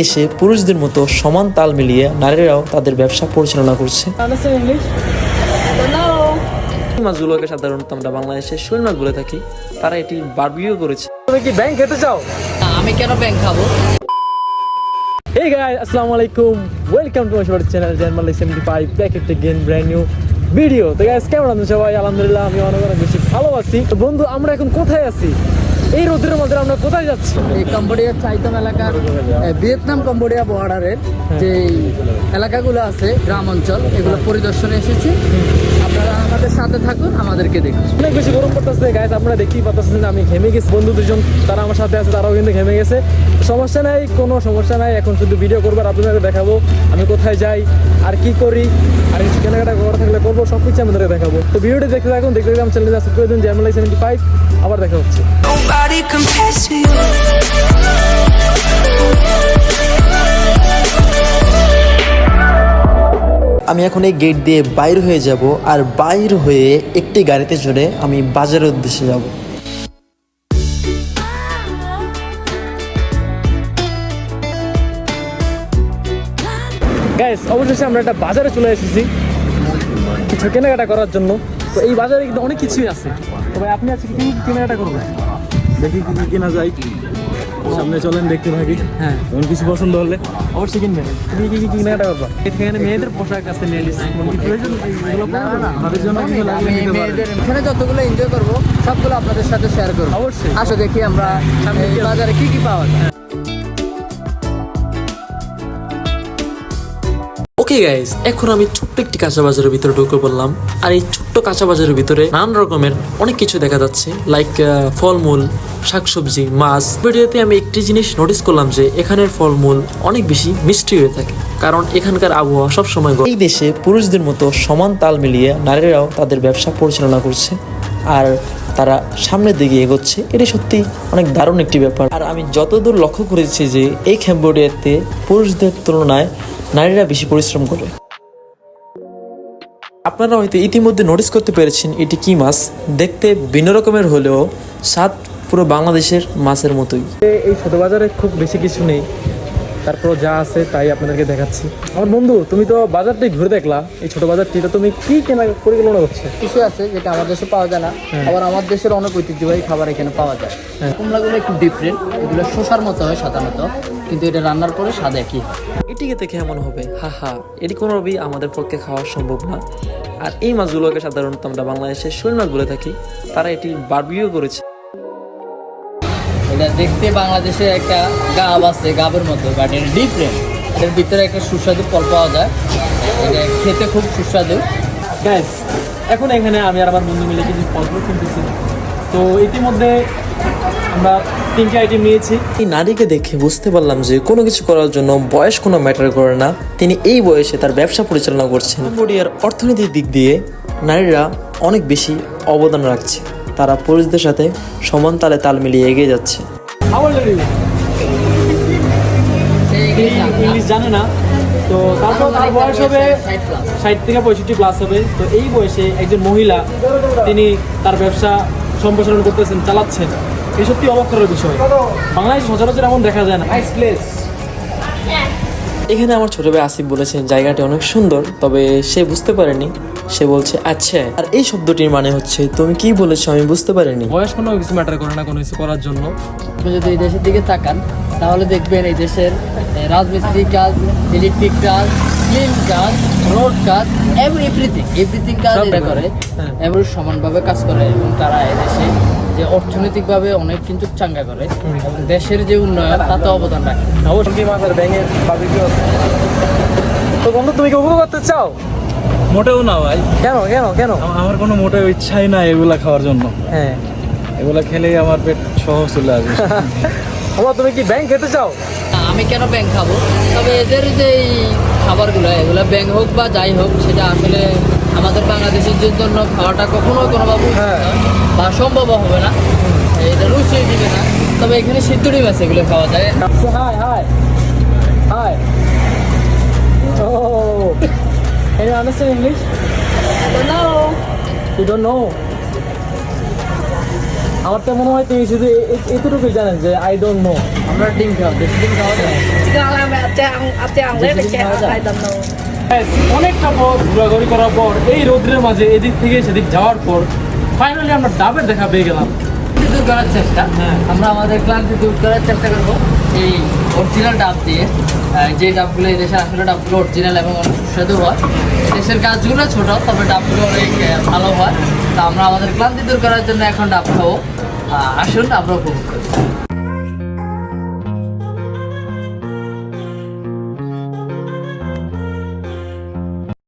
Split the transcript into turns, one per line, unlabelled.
দেশে পুরুষদের মতো সমান তাল মিলিয়ে নারীরাও তাদের ব্যবসা পরিচালনা করছে। এই মাছগুলোকে সাধারণত আমরা বাংলাদেশে শৈল মাছ বলে থাকি। তারা এটি বারবিও করেছে।
তুমি কি ব্যাংক খেতে চাও?
আমি কেন ব্যাংক খাব?
Hey guys, আসসালামু আলাইকুম। Welcome to my channel জ্যানমাল seventy five back again brand new video তো গাইস কেমন আছেন সবাই? আলহামদুলিল্লাহ আমি অনেক অনেক বেশি ভালো আছি। তো বন্ধু আমরা এখন কোথায় আছি? এই রোদের মধ্যে আমরা কোথায় যাচ্ছি?
এই কম্বোডিয়ার চাইতাম এলাকার ভিয়েতনাম কম্বোডিয়া বর্ডারের যে এলাকাগুলো আছে গ্রাম অঞ্চল এগুলো পরিদর্শনে এসেছি। আপনারা আমাদের সাথে থাকুন আমাদেরকে দেখুন।
অনেক বেশি গরম পড়তেছে গাইস আপনারা দেখতেই পাচ্ছেন আমি ঘেমে গেছি। বন্ধু দুজন তারা আমার সাথে আছে তারাও কিন্তু ঘেমে গেছে। সমস্যা নাই কোনো সমস্যা নাই এখন শুধু ভিডিও করব আর আপনাদের দেখাবো আমি কোথায় যাই আর কি করি আর কিছু কেনাকাটা করব সব কিছু আমাদের দেখাবো। তো ভিডিওটি দেখতে থাকুন দেখতে দেখতে আমার চ্যানেলে সাবস্ক্রাইব করে দিন জ্যানমাল সেভেন্টি ফাইভ আবার দেখা হচ্ছে.
আমি এখন এই গেট দিয়ে বাইর হয়ে যাব আর বাইর হয়ে একটি গাড়িতে চড়ে আমি বাজারের উদ্দেশ্যে যাব।
গ্যাস অবশেষে আমরা একটা বাজারে চলে এসেছি। কিছু কেনাকাটা করার জন্য। তো এই বাজারে কিন্তু অনেক কিছুই আছে। তো ভাই আপনি আজকে কি কেনাকাটা করবেন?
দেখি কি কি কেনা যায়। সামনে চলেন দেখতে থাকি।
হ্যাঁ।
এমন কিছু পছন্দ হলে।
অবশ্যই কিনবেন। তুমি কি কি কেনাকাটা করবা? এখানে মেয়েদের পোশাক আছে লেডিস। মানে কি প্রয়োজন?
তাদের জন্য কিছু লাগলে নিতে পারেন
এখানে যতগুলো এনজয় করব সবগুলো আপনাদের সাথে শেয়ার করব।
অবশ্যই।
আসো দেখি আমরা এই বাজারে কি কি পাওয়া যায়।
ওকে গাইজ এখন আমি ছোট্ট একটি কাঁচা বাজারের ভিতরে ঢুকে পড়লাম। আর এই ছোট্ট কাঁচা বাজারের ভিতরে নানান রকমের অনেক কিছু দেখা যাচ্ছে লাইক ফলমূল, শাকসবজি, মাছ। ভিডিওতে আমি একটি জিনিস নোটিস করলাম যে এখানের ফলমূল অনেক বেশি মিষ্টি হয়ে থাকে, কারণ এখানকার আবহাওয়া সব সময় এই দেশে পুরুষদের মতো সমান তাল মিলিয়ে নারীরাও তাদের ব্যবসা পরিচালনা করছে, আর তারা সামনের দিকে এগোচ্ছে। এটি সত্যি অনেক দারুণ একটি ব্যাপার। আর আমি যতদূর লক্ষ্য করেছি যে এই ক্যাম্বোডিয়াতে পুরুষদের তুলনায় নারীরা বেশি পরিশ্রম করে। আপনারা হয়তো ইতিমধ্যে নোটিস করতে পেরেছেন এটি কি মাছ। দেখতে ভিন্ন রকমের হলেও স্বাদ পুরো বাংলাদেশের মাছের মতোই।
এই ছোট বাজারে খুব বেশি কিছু নেই। তারপর যা আছে তাই আপনাদেরকে দেখাচ্ছি। আমার বন্ধু তুমি তো বাজারটাই ঘুরে দেখলা। এই ছোট বাজারটি তো তুমি কি কেনা পরিকল্পনা করছ?
কিছু আছে যেটা আমার দেশে পাওয়া যায় না। আবার আমার দেশের অনেক ঐতিহ্যবাহী খাবার এখানে পাওয়া যায়। কুমড়াগুলো একটু ডিফারেন্ট এগুলো শসার মতো হয় সাধারণত। কিন্তু এটা রান্নার পরে স্বাদ একই
এটিকে দেখে এমন হবে হা হা এটি কোনোভাবেই আমাদের পক্ষে খাওয়া সম্ভব না। আর এই মাছগুলোকে সাধারণত আমরা বাংলাদেশের শৈল মাছ বলে থাকি। তারা এটি বারবিও করেছে।
এটা দেখতে বাংলাদেশে একটা গাব আছে গাবের মতো বাট এটা ডিফারেন্ট এটার ভিতরে একটা সুস্বাদু ফল পাওয়া যায়। এটা খেতে খুব সুস্বাদু।
গ্যাস এখন এখানে আমি আর আমার বন্ধু মিলে কিছু ফল কিনতেছি। তো ইতিমধ্যে আমরা তিনটে আইটেম নিয়েছি।
এই নারীকে দেখে বুঝতে পারলাম যে কোনো কিছু করার জন্য বয়স কোনো ম্যাটার করে না। তিনি এই বয়সে তার ব্যবসা পরিচালনা করছেন। কম্বোডিয়ার অর্থনৈতিক দিক দিয়ে নারীরা অনেক বেশি অবদান রাখছে। তারা পুরুষদের সাথে সমান তালে তাল মিলিয়ে এগিয়ে যাচ্ছে।
ইংলিশ জানে না।
তো তারপর তার বয়স হবে ষাট থেকে পঁয়ষট্টি প্লাস হবে। তো এই বয়সে একজন মহিলা তিনি তার ব্যবসা সম্প্রসারণ করতেছেন চালাচ্ছেন। এই সত্যি অবাক করার বিষয়। বাংলাদেশ সচরাচর এমন দেখা যায় না। প্লেস
এখানে আমার ছোট ভাই আসিফ বলেছেন জায়গাটি অনেক সুন্দর তবে সে বুঝতে পারেনি সে বলছে আচ্ছা। আর এই শব্দটির মানে হচ্ছে তুমি কি বলেছ? আমি বুঝতে পারিনি।
বয়স কোনো কিছু ম্যাটার করে না কোনো কিছু করার জন্য।
আপনি যদি এই দেশের দিকে তাকান তাহলে দেখবেন এই দেশের রাজমিস্ত্রি কাজ ইলেকট্রিক কাজ ক্লিন কাজ রোড কাজ এভরি এভরিথিং এভরিথিং কাজ এরা
করে। হ্যাঁ।
সমানভাবে কাজ করে এবং তারা এই দেশে যে অর্থনৈতিকভাবে অনেক কিন্তু চাঙ্গা করে এবং দেশের যে উন্নয়ন তাতে অবদান রাখে।
অবশ্যই। মাছের ব্যাঙের তো বন্ধু তুমি কি উপভোগ করতে চাও?
মোটেও না ভাই।
কেন কেন কেন?
আমার কোনো মোটেও ইচ্ছাই নাই এগুলা খাওয়ার জন্য।
হ্যাঁ।
এগুলা খেলেই আমার পেট সহজ চলে আসবে।
আমার তুমি কি ব্যাংক খেতে চাও?
আমি কেন ব্যাংক খাব? তবে এদের যে খাবারগুলো এগুলো ব্যাংক হোক বা যাই হোক সেটা আসলে আমাদের বাংলাদেশের জন্য খাওয়াটা কখনো কোনোভাবে
হ্যাঁ।
বা সম্ভব হবে না। এটা রুচি দিবে না। তবে এখানে সিদ্ধ ডিম আছে এগুলো খাওয়া যায়।
Hi hi hi Oh, can you understand English? I don't know. You don't know. আমার তো মনে হয় তুমি শুধু এতটুকুই জানেন যে আই ডোন্ট নো
আমরা ডিম খাওয়া দেশি ডিম খাওয়া যায়
অনেকটা পথ ঘোরাঘুরি করার পর এই রোদ্রের মাঝে এদিক থেকে সেদিক যাওয়ার পর ফাইনালি আমরা ডাবের দেখা পেয়ে গেলাম
ক্লান্তি দূর করার চেষ্টা।
হ্যাঁ।
আমরা আমাদের ক্লান্তি দূর করার চেষ্টা করব। এই অরিজিনাল ডাব দিয়ে যে ডাবগুলো এই দেশের আসলে ডাবগুলো অরিজিনাল এবং অনেক সুস্বাদু হয় দেশের গাছগুলো ছোট তবে ডাবগুলো অনেক ভালো হয়। তা আমরা আমাদের ক্লান্তি দূর করার জন্য এখন ডাব খাব। আসুন আমরা উপভোগ করি।